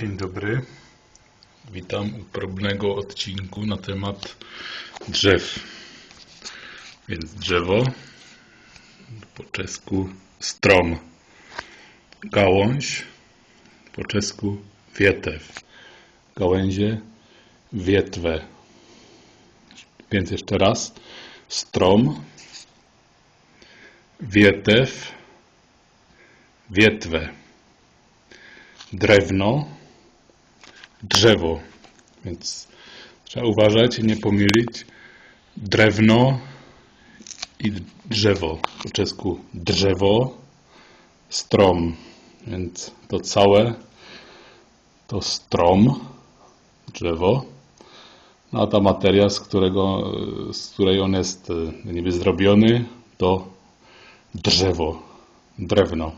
Dzień dobry. Witam u próbnego odcinku na temat drzew. Więc drzewo, po czesku strom, gałąź, po czesku wietew, gałęzie, wietwę. Więc jeszcze raz, strom, wietew, wietwę drewno, drzewo. Więc trzeba uważać i nie pomylić drewno i drzewo. Po czesku drzewo, strom. Więc to całe to strom, drzewo. No a ta materia, z, którego, z której on jest e, niby zrobiony, to drzewo, drewno.